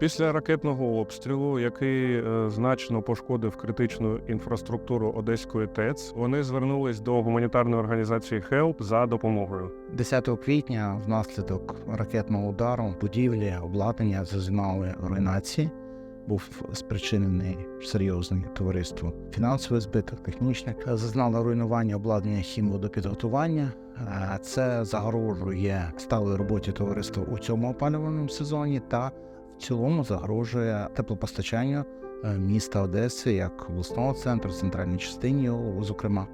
Після ракетного обстрілу, який е, значно пошкодив критичну інфраструктуру Одеської ТЕЦ, вони звернулись до гуманітарної організації HELP за допомогою. 10 квітня внаслідок ракетного удару будівлі обладнання зазнали руйнації. Був спричинений серйозний товариство фінансовий збиток, технічний. Зазнало руйнування обладнання хімводопідготування. Е, Це загрожує сталої роботі товариства у цьому опалювальному сезоні та цілому загрожує теплопостачанню е, міста Одеси як обласного центру, центральній частині, зокрема.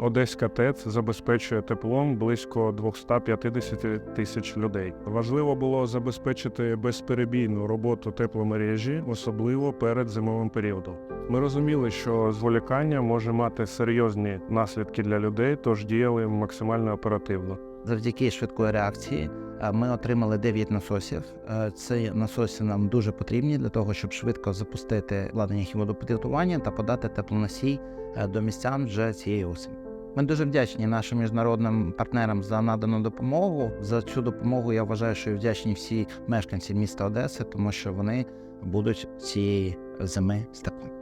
Одеська ТЕЦ забезпечує теплом близько 250 тисяч людей. Важливо було забезпечити безперебійну роботу тепломережі, особливо перед зимовим періодом. Ми розуміли, що зволікання може мати серйозні наслідки для людей, тож діяли максимально оперативно. Завдяки швидкої реакції ми отримали 9 насосів. Е, Ці насоси нам дуже потрібні для того, щоб швидко запустити обладнання хімводопідготування та подати теплоносій е, до містян вже цієї осені. Ми дуже вдячні нашим міжнародним партнерам за надану допомогу. За цю допомогу я вважаю, що вдячні всі мешканці міста Одеси, тому що вони будуть цієї зими з теплом.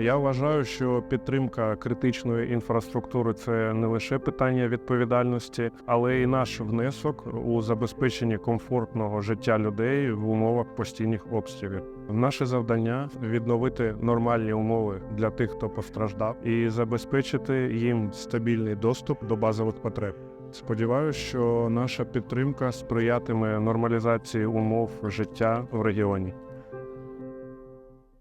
Я вважаю, що підтримка критичної інфраструктури це не лише питання відповідальності, але й наш внесок у забезпеченні комфортного життя людей в умовах постійних обстрілів. Наше завдання відновити нормальні умови для тих, хто постраждав, і забезпечити їм стабільний доступ до базових потреб. Сподіваюся, що наша підтримка сприятиме нормалізації умов життя в регіоні.